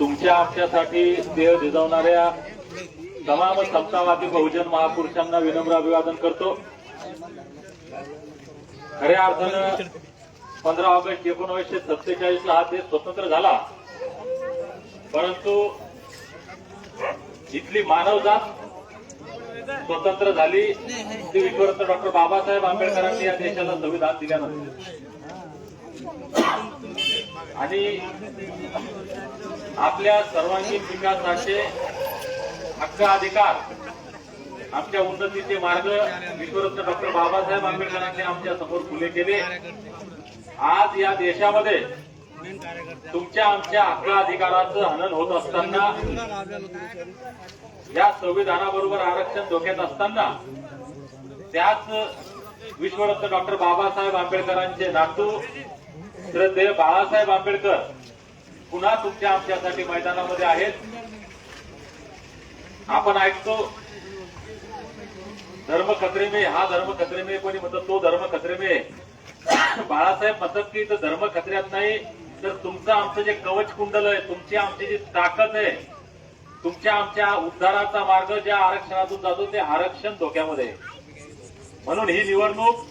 तुमच्या आमच्यासाठी देह भिजवणाऱ्या तमाम समतावादी बहुजन महापुरुषांना विनम्र अभिवादन करतो. खऱ्या अर्थानं पंधरा ऑगस्ट एकोणीसशे सत्तेचाळीस ला हा देश स्वतंत्र झाला. परंतु इथली मानवजात स्वतंत्र झाली. ती विश्वरत्न डॉक्टर बाबासाहेब आंबेडकरांनी या देशाला संविधान दिल्यानंतर. आणि आपल्या सर्वांगीण विकासाचे हक्क अधिकार आमच्या उन्नतीचे मार्ग विश्वरत्न डॉक्टर बाबासाहेब आंबेडकरांनी आमच्यासमोर खुले केले. आज या देशामध्ये तुमच्या आमच्या हक्क अधिकाराचं हनन होत असताना या संविधानाबरोबर आरक्षण धोक्यात असताना त्याच विश्वरत्न डॉक्टर बाबासाहेब आंबेडकरांचे नातू श्रद्धेय बाळासाहेब आंबेडकर पुन्हा तुमच्या आमच्यासाठी मैदानामध्ये आहेत. आपण ऐकतो धर्म खतरे में हा धर्म खतरे में कोणी म्हणतो तो धर्म खतरे में बाळासाहेब म्हणतात की तर धर्म खत्र्यात नाही तर तुमचं आमचं जे कवच कुंडल आहे तुमची आमची जी ताकद आहे तुमच्या आमच्या उद्धाराचा मार्ग ज्या आरक्षणातून जातो ते आरक्षण धोक्यामध्ये म्हणून ही निवडणूक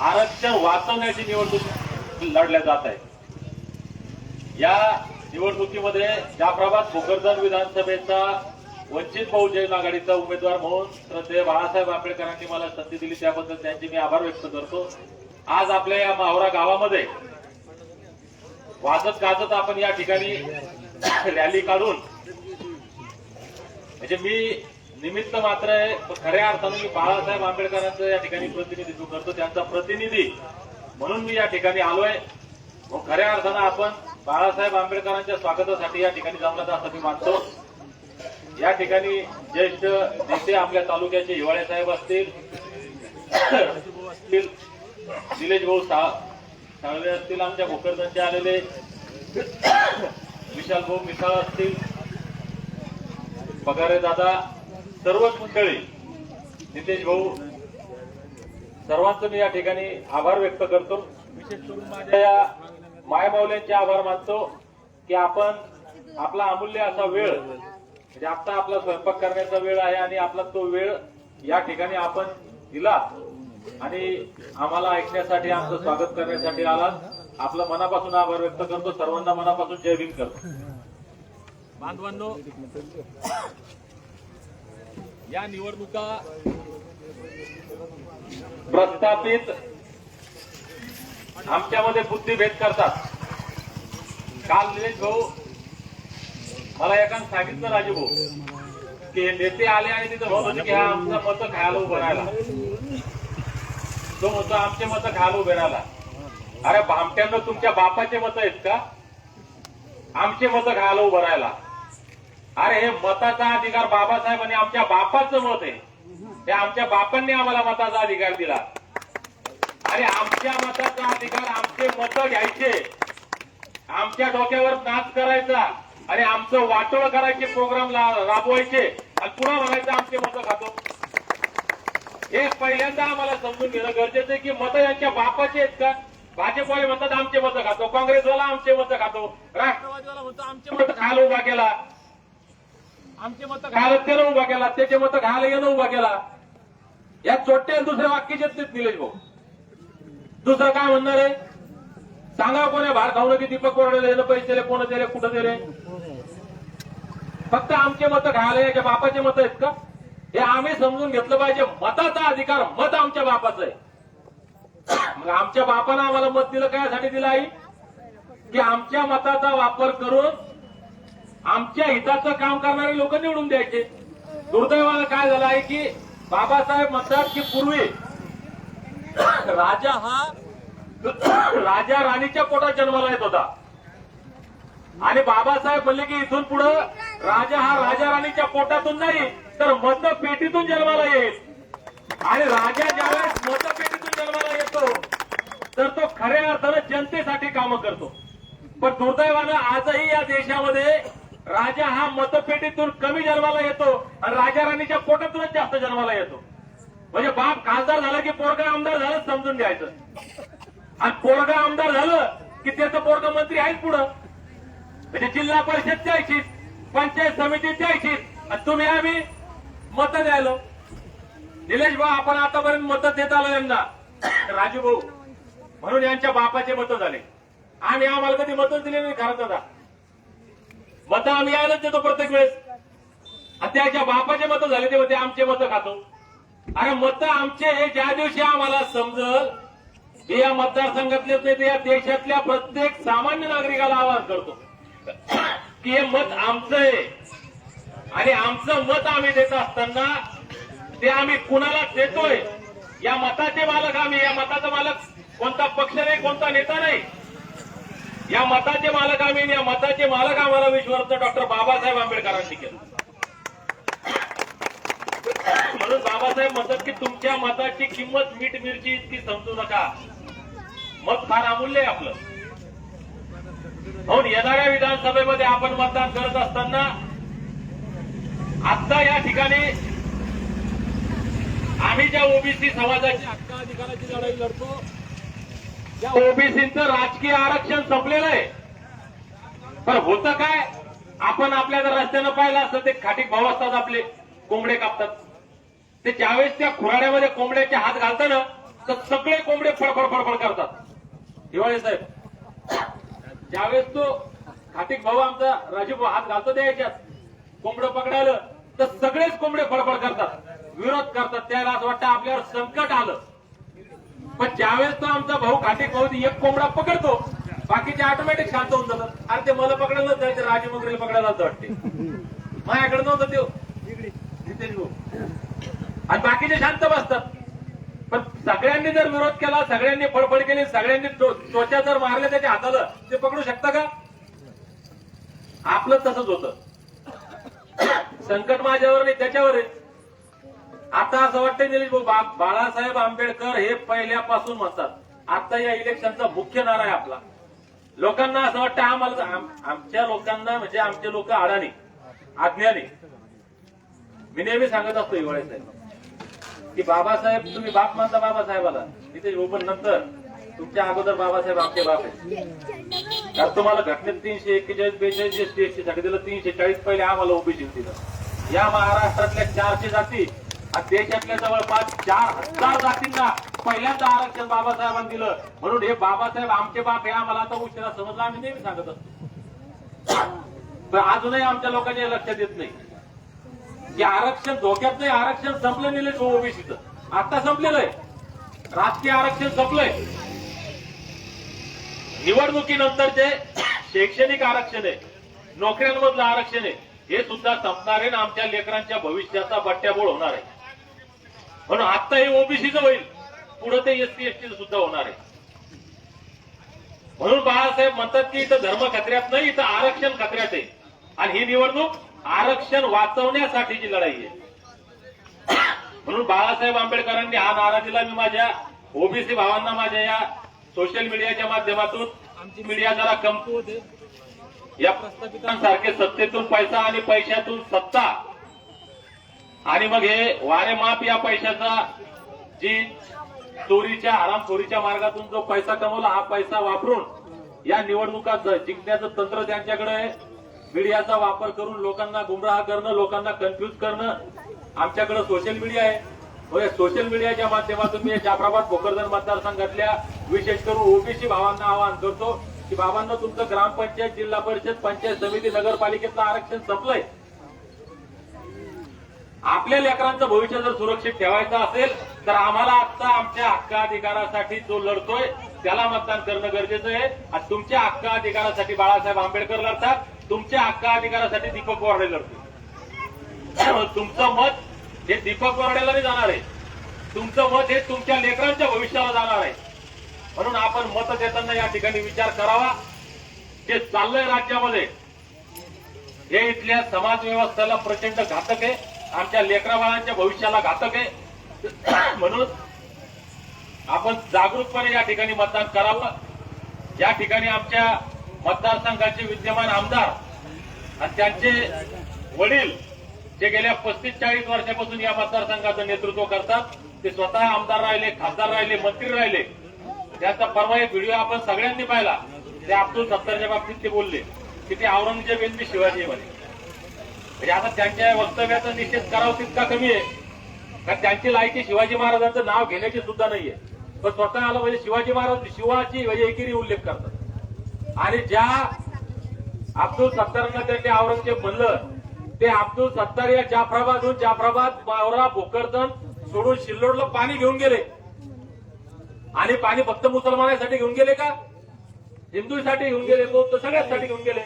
आरक्षण वाचवण्याची निवडणूक लढल्या जात आहे. या निवडणुकीमध्ये जाफराबाद भोकरदन विधानसभेचा वंचित बहुजन आघाडीचा उमेदवार म्हणून श्रद्धेय बाळासाहेब आंबेडकरांनी मला संधी दिली त्याबद्दल त्यांचे मी आभार व्यक्त करतो. आज आपल्या या मावरा गावामध्ये वाजत गाजत आपण या ठिकाणी रॅली काढून म्हणजे मी निमित्त मात्र आहे खऱ्या अर्थानं मी बाळासाहेब आंबेडकरांचं या ठिकाणी प्रतिनिधित्व करतो त्यांचा प्रतिनिधी म्हणून मी या ठिकाणी आलोय. मग खऱ्या अर्थानं आपण बाळासाहेब आंबेडकरांच्या स्वागतासाठी या ठिकाणी जमलात असं मी मानतो या ठिकाणी ज्येष्ठ नेते आपल्या तालुक्याचे हिवाळे साहेब असतील असतील, निलेश भाऊ सा- साळवे असतील आमच्या भोकरदनचे आलेले विशाल भाऊ मिसाळ असतील पगारे दादा सर्वच मंडळी नितेश भाऊ सर्वांचं मी या ठिकाणी आभार व्यक्त करतो. विशेष करून माझ्या या मायमावल्यांचे आभार मानतो की आपण आपला अमूल्य असा वेळ म्हणजे आता आपला स्वयंपाक करण्याचा वेळ आहे आणि आपला तो वेळ या ठिकाणी आपण दिला आणि आम्हाला ऐकण्यासाठी आमचं स्वागत करण्यासाठी आला आपलं मनापासून आभार व्यक्त करतो. सर्वांना मनापासून जय भीम करतो. बांधवांनो या निवडणुका प्रस्थापित आमच्यामध्ये बुद्धिभेद करतात. काल निलेश भाऊ मला एकानं सांगितलं राजू भाऊ की नेते आले आणि तिथं म्हणत होते की हा आमचं मत खायला उभं राहिला. तो म्हणतो आमचे मत खायला उभे राहिला. अरे भामट्यांना तुमच्या बापाचे मत आहेत का? आमचे मत खायला उभं राहिला. अरे हे मताचा अधिकार बाबासाहेबांनी आमच्या बापाचं मत आहे. ते आमच्या बापांनी आम्हाला मताचा अधिकार दिला. आणि आमच्या मताचा अधिकार आमचे मतं घ्यायचे. आमच्या डोक्यावर नाच करायचा. आणि आमचं वाटोळ करायचे प्रोग्राम राबवायचे. आणि पुन्हा म्हणायचं आमचे मतं खातो. हे पहिल्यांदा आम्हाला समजून घेणं गरजेचं आहे की मतं यांच्या बापाचे आहेत का? भाजपवाले म्हणतात आमचे मतं खातो. काँग्रेसवाला आमचे मतं खातो. राष्ट्रवादीवाला म्हणतो आमचे मतं खायला उभा केला. आमचे मतं खायला त्यानं उभा केला. त्याचे मतं खायला येणं उभा केला. या चोट्या दुसऱ्या वाक्याचे निलेश भाऊ. दुसरं काय म्हणणार आहे? सांगा कोणी भार खाऊ की दीपक कोरडे दिले पैसे दिले कोण दिले कुठं दिले फक्त आमचे मतं खायला याच्या बापाचे मत आहेत का? हे आम्ही समजून घेतलं पाहिजे मताचा अधिकार मत आमच्या बापाचं आहे. मग आमच्या बापानं आम्हाला मत दिलं कायसाठी दिलं आई? की आमच्या मताचा वापर करून आमच्या हिताचं काम करणारे लोक निवडून द्यायचे. दुर्दैवानं काय झालं आहे की बाबासाहेब म्हणतात की पूर्वी राजा हा राजा राणीच्या पोटात जन्माला येत होता. आणि बाबासाहेब म्हणले की इथून पुढे राजा हा राजा राणीच्या पोटातून नाही तर मतपेटीतून जन्माला येईल. आणि राजा ज्यावेळेस मतपेटीतून जन्माला येतो तर तो खऱ्या अर्थानं जनतेसाठी कामं करतो. पण दुर्दैवानं आजही या देशामध्ये राजा हा मतपेटीतून कमी जन्माला येतो आणि राजा राणीच्या पोटातूनच जास्त जन्माला येतो. म्हणजे बाप खासदार झाला की पोरगा आमदार झालं समजून घ्यायचं. आणि पोरगा आमदार झालं की त्याचं पोरगा मंत्री आहेच पुढं. म्हणजे जिल्हा परिषद द्यायची पंचायत समिती द्यायची आणि तुम्ही आम्ही मतं द्यायलो. निलेश भाऊ आपण आतापर्यंत मतं देत आलो यांना राजू भाऊ म्हणून यांच्या बापाचे मतं झाले. आम्ही आम्हाला कधी मतं दिले नाही खरं दादा. मतं आम्ही यायलाच देतो प्रत्येक वेळेस. आणि त्याच्या बापाचे मतं झाले तेव्हा ते आमचे मतं खातो. अरे मतं आमचे हे ज्या दिवशी आम्हाला समजल ते या मतदारसंघातले ते या देशातल्या प्रत्येक सामान्य नागरिकाला आवाज करतो. की हे मत आमचं आहे. आणि आमचं मत आम्ही देत असताना ते आम्ही कुणाला देतोय या मताचे मालक आम्ही या मताचा मालक कोणता पक्ष नाही कोणता नेता नाही. या मताचे मालक आम्ही या मताचे मालक आम्हाला विश्वरत्न डॉक्टर बाबासाहेब आंबेडकरांनी केलं. म्हणून बाबासाहेब म्हणतात की तुमच्या मताची किंमत मीठ मिरची इतकी समजू नका. मत फार अमूल्य आहे आपलं. म्हणून येणाऱ्या विधानसभेमध्ये आपण मतदान करत असताना आता या ठिकाणी आम्ही ज्या ओबीसी समाजाची हक्क अधिकाराची लढाई लढतो त्या ओबीसीचं राजकीय आरक्षण संपलेलं आहे. पण होतं काय? आपण आपल्या जर रस्त्यानं पाहिलं असतं ते खाटीक भाव असतात आपले कोंबडे कापतात. ते ज्यावेळेस त्या खुराड्यामध्ये कोंबड्याचे हात घालतात ना तर सगळे कोंबडे फडफड फडफड करतात. दिवाळी साहेब ज्यावेळेस तो खाटीक भाऊ आमचा राजीव भाऊ हात घालतो त्या याच्यात कोंबडं पकडायला तर सगळेच कोंबडे फडफड करतात विरोध करतात. त्याला असं वाटतं आपल्यावर संकट आलं. पण ज्यावेळेस तो आमचा भाऊ खाटीक भाऊ एक कोंबडा पकडतो बाकीचे ऑटोमॅटिक शांत होऊन जातात. अरे ते मला पकडायला जायचं राजू मगरेला पकडायला वाटते. माझ्याकडे नव्हतं ते जितेश भाऊ. आणि बाकीचे शांत बसतात. पण सगळ्यांनी जर विरोध केला सगळ्यांनी फडफड केली सगळ्यांनी त्वचा जर मारल्या त्याच्या हाताला ते पकडू शकता का? आपलं तसंच होतं. संकट माझ्यावर नाही त्याच्यावर आहे. आता असं वाटतं निलेश भाऊ बा- बाळासाहेब आंबेडकर हे पहिल्यापासून म्हणतात. आता या इलेक्शनचा मुख्य नारा आहे आपला. लोकांना असं वाटतं आम्हाला आमच्या लोकांना म्हणजे आमचे लोक अडाणी अज्ञानी. मी नेहमी सांगत असतो हिवाळे साहेब. की बाबासाहेब तुम्ही बाप मानता बाबासाहेबाला. तिथे ओपन नंतर तुमच्या अगोदर बाबासाहेब आमचे बाप आहेत. तर तुम्हाला घटनेत तीनशे एक्केचाळीस बेचाळीस एसटी एसटी साठी दिलं तीनशे चाळीस पहिले आम्हाला ओबीसी दिलं या महाराष्ट्रातल्या चारशे जाती आणि देशातल्या जवळपास चार हजार जातींना पहिल्यांदा आरक्षण बाबासाहेबांनी दिलं. म्हणून हे बाबासाहेब आमचे बाप हे आम्हाला आता उशिरा समजला. आम्ही नेहमी सांगत असतो. पण अजूनही आमच्या लोकांच्या लक्षात येत नाही. की आरक्षण धोक्यात नाही आरक्षण संपलं नेलं ओबीसीचं. आता संपलेलं आहे. राजकीय आरक्षण संपलंय. निवडणुकीनंतरचे शैक्षणिक आरक्षण आहे नोकऱ्यांमधलं आरक्षण आहे हे सुद्धा संपणार आहे आमच्या लेकरांच्या भविष्याचा बट्ट्याबोळ होणार आहे. म्हणून आता हे ओबीसीचं होईल. पुढे ते एसटी एसटी सुद्धा होणार आहे. म्हणून बाळासाहेब म्हणतात की इथं धर्म खत्र्यात नाही इथं आरक्षण खत्र्यात आहे. आणि ही निवडणूक आरक्षण वाचवण्यासाठीची लढाई आहे. म्हणून बाळासाहेब आंबेडकरांनी हा नारा दिला. मी माझ्या ओबीसी भावांना माझ्या या सोशल मीडियाच्या माध्यमातून आमची मीडिया जरा कमकुवत आहे. या प्रस्थापितांसारखे सत्तेतून पैसा आणि पैशातून सत्ता. आणि मग हे वारे माप या पैशाचा जी चोरीच्या आराम चोरीच्या मार्गातून जो पैसा कमवला हा पैसा वापरून या निवडणुका जिंकण्याचं तंत्र त्यांच्याकडे आहे. मीडियाचा वापर करून लोकांना गुमराह करणं लोकांना कन्फ्युज करणं आमच्याकडे सोशल मीडिया आहे. सोशल मीडियाच्या माध्यमातून मी जाफराबाद भोकरदन मतदारसंघातल्या विशेष करून ओबीसी भावांना आवाहन करतो की बाबांना तुमचं ग्रामपंचायत जिल्हा परिषद पंचायत समिती नगरपालिकेतलं आरक्षण संपलंय. आपल्या लेकरांचं भविष्य जर सुरक्षित ठेवायचं असेल तर आम्हाला आता आमच्या हक्क अधिकारासाठी जो लढतोय त्याला मतदान करणं गरजेचं आहे. आणि तुमच्या हक्क अधिकारासाठी बाळासाहेब आंबेडकर लढतात. तुमच्या हक्क अधिकारासाठी दीपक बोर्डे लढतो तुमचं मत हे दीपक बोर्डेला नाही जाणार आहे. तुमचं मत हे तुमच्या लेकरांच्या भविष्याला जाणार आहे. म्हणून आपण मत देताना या ठिकाणी विचार करावा. जे चाललंय राज्यामध्ये हे इथल्या समाज व्यवस्थेला प्रचंड घातक आहे. आमच्या लेकराबाळांच्या भविष्याला घातक आहे. म्हणून आपण जागरूकपणे या ठिकाणी मतदान करावं. या ठिकाणी आमच्या मतदारसंघाचे विद्यमान आमदार आणि त्यांचे वडील जे गेल्या पस्तीस चाळीस वर्षापासून या मतदारसंघाचं नेतृत्व करतात ते स्वतः आमदार राहिले खासदार राहिले मंत्री राहिले. त्याचा परवा एक व्हिडिओ आपण सगळ्यांनी पाहिला. ते अब्दुल सत्तारच्या बाबतीत ते बोलले की ते औरंगजेब यांनी शिवाजी म्हणे. म्हणजे आता त्यांच्या वक्तव्याचा निषेध करावा तितका कमी आहे. कारण त्यांची लायकी शिवाजी महाराजांचं नाव घेण्याची सुद्धा नाहीये. पण स्वतः आलं म्हणजे शिवाजी महाराज शिवाजी म्हणजे एकेरी उल्लेख करतात. आणि ज्या अब्दुल सत्तारांना त्यांनी औरंगजेब म्हणलं ते अब्दुल सत्तार या जाफराबादहून जाफराबाद मावरा भोकरदन सोडून शिल्लोडला पाणी घेऊन गेले. आणि पाणी फक्त मुसलमानासाठी घेऊन गेले का? हिंदूसाठी घेऊन गेले बौद्ध सगळ्यासाठी घेऊन गेले.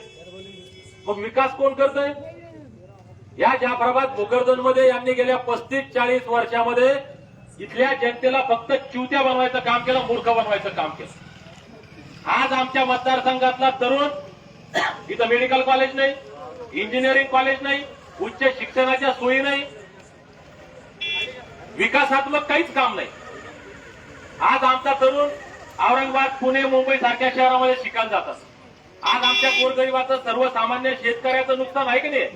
मग विकास कोण करतोय? या जाफराबाद भोकरदनमध्ये यांनी गेल्या पस्तीस चाळीस वर्षामध्ये इथल्या जनतेला फक्त चिवत्या बनवायचं काम केलं मूर्ख बनवायचं काम केलं. आज आमच्या मतदारसंघातला तरुण इथं मेडिकल कॉलेज नाही इंजिनिअरिंग कॉलेज नाही उच्च शिक्षणाच्या सोयी नाही विकासात्मक काहीच काम नाही. आज आमचा तरुण औरंगाबाद पुणे मुंबई सारख्या शहरामध्ये शिकायला जातात. आज आमच्या गोरगरिबाचं सर्वसामान्य शेतकऱ्याचं नुकसान आहे की नाही?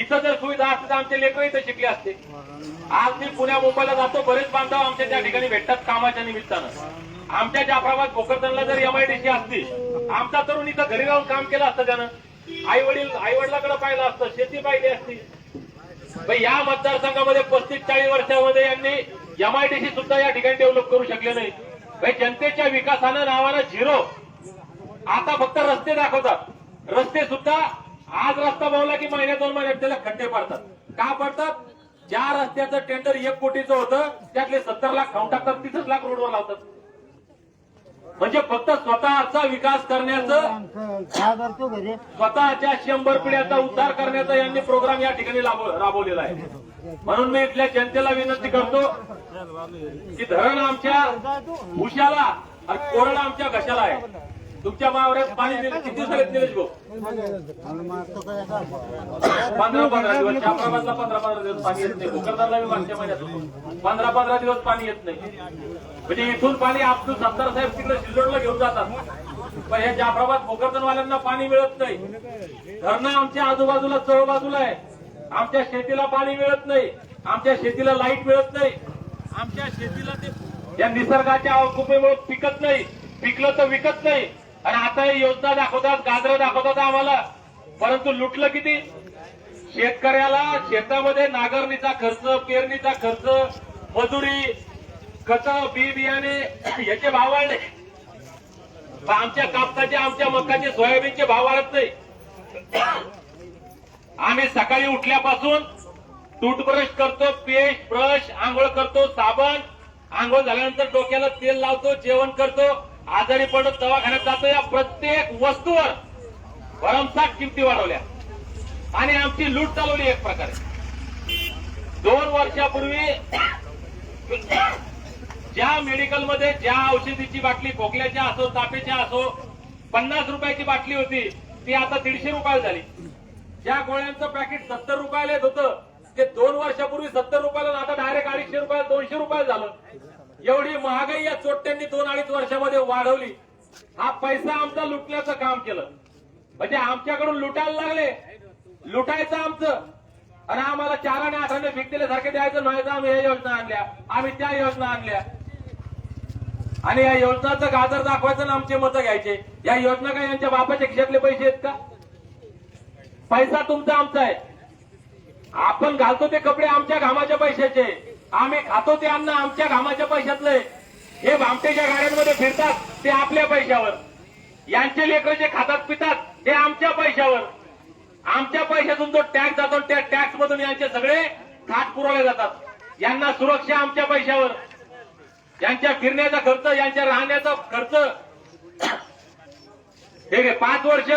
इथं जर सुविधा असते तर आमचे लेकर इथं शिकले असते. आज मी पुण्या मुंबईला जातो बरेच बांधव आमच्या त्या ठिकाणी भेटतात कामाच्या निमित्तानं. आमच्या जाफराबाद भोकरदनला जर एमआयडीसी असती आमचा तरुण इथं घरी राहून काम केलं असतं त्यानं. आई वडील आई वडिलाकडे पाहिलं असतं शेती पाहिली असती या मतदारसंघामध्ये पस्तीस चाळीस वर्षामध्ये यांनी एमआयडीसी सुद्धा या ठिकाणी डेव्हलप करू शकले नाही. भाई जनतेच्या विकासानं नावानं झिरो. आता फक्त रस्ते दाखवतात. रस्ते सुद्धा आज रस्ता बनवला की महिन्या दोन महिन्यात त्याला खड्डे पडतात. का पडतात? ज्या रस्त्याचं टेंडर एक कोटीचं होतं त्यातले सत्तर लाख खाऊन टाकतात तीसच लाख रोडवर लावतात. म्हणजे फक्त स्वतःचा विकास करण्याचं स्वतःच्या शंभर पिढ्याचा उद्धार करण्याचा यांनी प्रोग्राम या ठिकाणी राबव- राबवलेला आहे. म्हणून मी इथल्या जनतेला विनंती करतो की धरण आमच्या उशाला आणि कोरडा आमच्या घशाला आहे. तुमच्या मावऱ्यात पाणी दिलं किती येत निलेश भाऊ? पंधरा पंधरा दिवस छापराबादला पंधरा पंधरा दिवस पाणी येत नाही. भोकरदानला मी मागच्या महिन्यात पंधरा पंधरा दिवस पाणी येत नाही. म्हणजे इथून पाणी आपलं सत्तार साहेब तिकडे शिल्लोडला घेऊन जातात. पण हे जाफराबाद भोकरदनवाल्यांना पाणी मिळत नाही. धरणं आमच्या आजूबाजूला चळ बाजूला आहे. आमच्या शेतीला पाणी मिळत नाही. आमच्या शेतीला लाइट मिळत नाही. आमच्या शेतीला ते या निसर्गाच्या अवकुपेमुळे पिकत नाही. पिकलं तर विकत नाही. आणि आता हे योजना दाखवतात गाजरं दाखवतात आम्हाला. परंतु लुटलं किती? शेतकऱ्याला शेतामध्ये नांगरणीचा खर्च पेरणीचा खर्च मजुरी खत बी बियाणे याचे भाव वाढले. आमच्या कापसाचे आमच्या मकाचे सोयाबीनचे भाव वाढत नाही. आम्ही सकाळी उठल्यापासून टूथब्रश करतो पेस्ट ब्रश आंघोळ करतो साबण. आंघोळ झाल्यानंतर डोक्याला तेल लावतो जेवण करतो. आजारी पडतो दवाखान्यात जातो या प्रत्येक वस्तूवर भरमसाठ किमती वाढवल्या. आणि आमची लूट चालवली एक प्रकारे. दोन वर्षापूर्वी ज्या मेडिकलमध्ये ज्या औषधीची बाटली खोकल्याच्या असो तापेच्या असो पन्नास रुपयाची बाटली होती ती आता दीडशे रुपयाला झाली. ज्या गोळ्यांचं पॅकेट सत्तर रुपयाला येत होतं ते दोन वर्षापूर्वी सत्तर रुपयाला आता डायरेक्ट अडीचशे रुपयाला दोनशे रुपयाला झालं. एवढी महागाई या चोट्यांनी दोन अडीच वर्षामध्ये वाढवली. हा पैसा आमचा लुटण्याचं काम केलं. म्हणजे आमच्याकडून लुटायला लागले. लुटायचं आमचं. आणि आम्हाला चार आणि आठाने फिकलेल्या दिल्यासारखे द्यायचं नाही आम्ही या योजना आणल्या. आम्ही त्या योजना आणल्या. आणि या योजनाचं गाजर दाखवायचं आणि आमचे मतं घ्यायचे. या योजना काय यांच्या बापाच्या खिशातले पैसे आहेत का? पैसा तुमचा आमचा आहे. आपण घालतो ते कपडे आमच्या घामाच्या पैशाचे. आम्ही खातो ते अन्न आमच्या घामाच्या पैशातले. हे भामटेच्या गाड्यांमध्ये फिरतात ते आपल्या पैशावर. यांचे लेकर जे खातात पितात ते आमच्या पैशावर. आमच्या पैशातून जो टॅक्स जातो त्या टॅक्स मधून यांचे सगळे खात पुरवले जातात. यांना सुरक्षा आमच्या पैशावर. यांच्या फिरण्याचा खर्च यांच्या राहण्याचा खर्च. हे आहे पाच वर्ष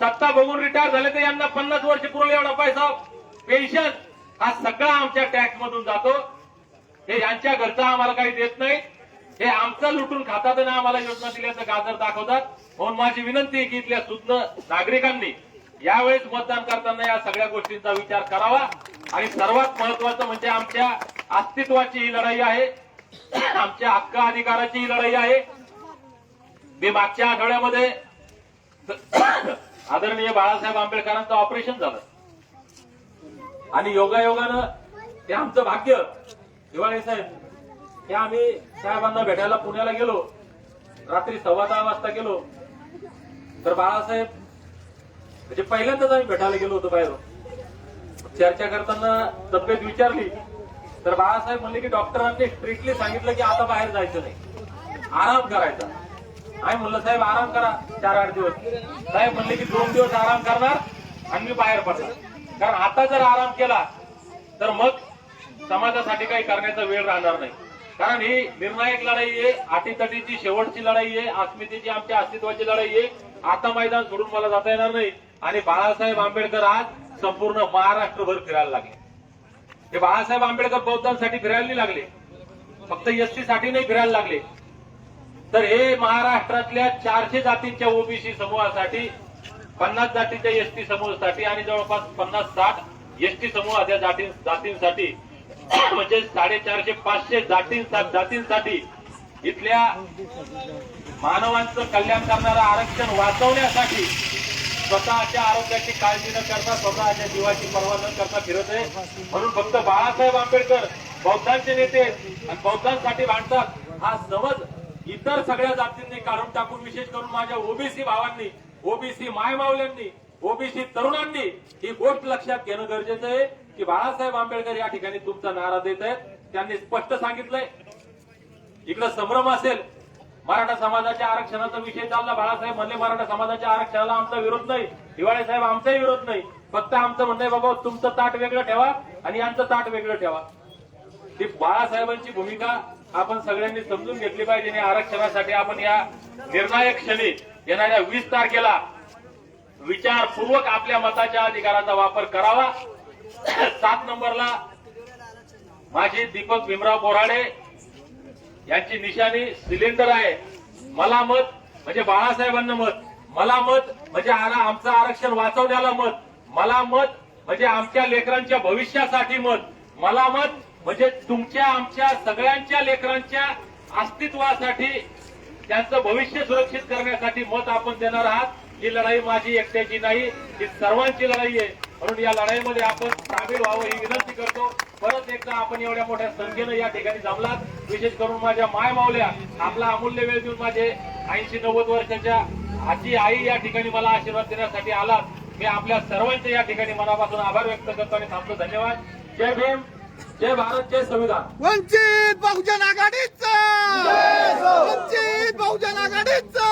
सत्ता बघून रिटायर झाले तर यांना पन्नास वर्ष पुरवले एवढा पैसा. पेन्शन हा सगळा आमच्या टॅक्स मधून जातो. हे यांच्या घरचा आम्हाला काही देत नाही. हे आमचं लुटून खातात ना आम्हाला योजना दिल्याचं गाजर दाखवतात. म्हणून माझी विनंती आहे की इथल्या सुज्ञ नागरिकांनी यावेळेस मतदान करताना या सगळ्या गोष्टींचा विचार करावा. आणि सर्वात महत्वाचं म्हणजे आमच्या अस्तित्वाची ही लढाई आहे. आमच्या हक्क अधिकाराची ही लढाई आहे. मी मागच्या आठवड्यामध्ये आदरणीय बाळासाहेब आंबेडकरांचं ऑपरेशन झालं. आणि योगायोगानं ते आमचं भाग्य हिवाळे साहेब हे आम्ही साहेबांना भेटायला पुण्याला गेलो. रात्री सव्वा दहा वाजता गेलो. तर बाळासाहेब म्हणजे पहिल्यांदाच आम्ही भेटायला गेलो होतो बाहेर चर्चा करताना तब्येत विचारली. तर बाळासाहेब म्हणले की डॉक्टरांनी स्ट्रिक्टली सांगितलं की आता बाहेर जायचं नाही. आराम करायचा. आम्ही म्हणलं साहेब आराम करा चार आठ दिवस. साहेब म्हणले की दोन दिवस आराम करणार आणि मी बाहेर पडणार. कारण आता जर आराम केला तर मग समाजासाठी काही करण्याचा वेळ राहणार नाही. कारण ही निर्णायक लढाई आहे आटीतटीची शेवटची लढाई आहे अस्मितेची आमच्या अस्तित्वाची लढाई आहे. आता मैदान सोडून मला जाता येणार नाही. आणि बाळासाहेब आंबेडकर आज संपूर्ण महाराष्ट्रभर फिरायला लागले. हे बाळासाहेब आंबेडकर बौद्धांसाठी फिरायला नाही लागले. फक्त एसटी साठी नाही फिरायला लागले. तर हे महाराष्ट्रातल्या चारशे जातींच्या ओबीसी समूहासाठी पन्नास जातीच्या एसटी समूहासाठी आणि जवळपास पन्नास साठ एसटी समूहाच्या जाती जातींसाठी म्हणजे साडेचारशे पाचशे जाती जातींसाठी इथल्या मानवांचं कल्याण करणारं आरक्षण वाचवण्यासाठी स्वतःच्या आरोग्याची काळजी न करता स्वतःच्या जीवाची पर्वा न करता फिरत आहे. म्हणून फक्त बाळासाहेब आंबेडकर बौद्धांचे नेते आणि बौद्धांसाठी भांडतात हा समज इतर सगळ्या जातींनी काढून टाकून विशेष करून माझ्या ओबीसी भावांनी ओबीसी मायमावल्यांनी ओबीसी तरुणांनी ही गोष्ट लक्षात घेणं गरजेचं आहे की बाळासाहेब आंबेडकर या ठिकाणी तुमचा नारा देत आहेत. त्यांनी स्पष्ट सांगितलंय. इकडे संभ्रम असेल मराठा समाजाच्या आरक्षणाचा विषय चालला. बाळासाहेब म्हणले मराठा समाजाच्या आरक्षणाला आमचा विरोध नाही. हिवाळे साहेब आमचाही विरोध नाही. फक्त आमचं म्हणणं आहे बाबा तुमचं ताट वेगळं ठेवा आणि यांचं ताट वेगळं ठेवा. ती बाळासाहेबांची भूमिका आपण सगळ्यांनी समजून घेतली पाहिजे आणि आरक्षणासाठी आपण या निर्णायक क्षणी येणाऱ्या वीस तारखेला विचारपूर्वक आपल्या मताच्या अधिकाराचा वापर करावा. सात नंबरला माझे दीपक भीमराव बोराडे यांची निशाणी सिलेंडर आहे. मला मत म्हणजे बाळासाहेबांना मत. मला मत म्हणजे आरा- आमचं आरक्षण वाचवण्याला मत. मला मत म्हणजे आमच्या लेकरांच्या भविष्यासाठी मत. मला मत म्हणजे तुमच्या आमच्या सगळ्यांच्या लेकरांच्या अस्तित्वासाठी त्यांचं भविष्य सुरक्षित करण्यासाठी मत आपण देणार आहात. ही लढाई माझी एकट्याची नाही ही सर्वांची लढाई आहे. म्हणून या लढाईमध्ये आपण सामील व्हावं ही विनंती करतो. परत एकदा आपण एवढ्या मोठ्या संख्येनं या ठिकाणी जमलात. विशेष करून माझ्या माय मावल्या आपला अमूल्य वेळ देऊन माझे ऐंशी नव्वद वर्षाच्या आजी आई या ठिकाणी मला आशीर्वाद देण्यासाठी आलात. मी आपल्या सर्वांचे या ठिकाणी मनापासून आभार व्यक्त करतो आणि थांबतो. धन्यवाद. जय भीम जय भारत जय संविधान. वंचित बहुजन आघाडीचा! वंचित बहुजन आघाडीचा!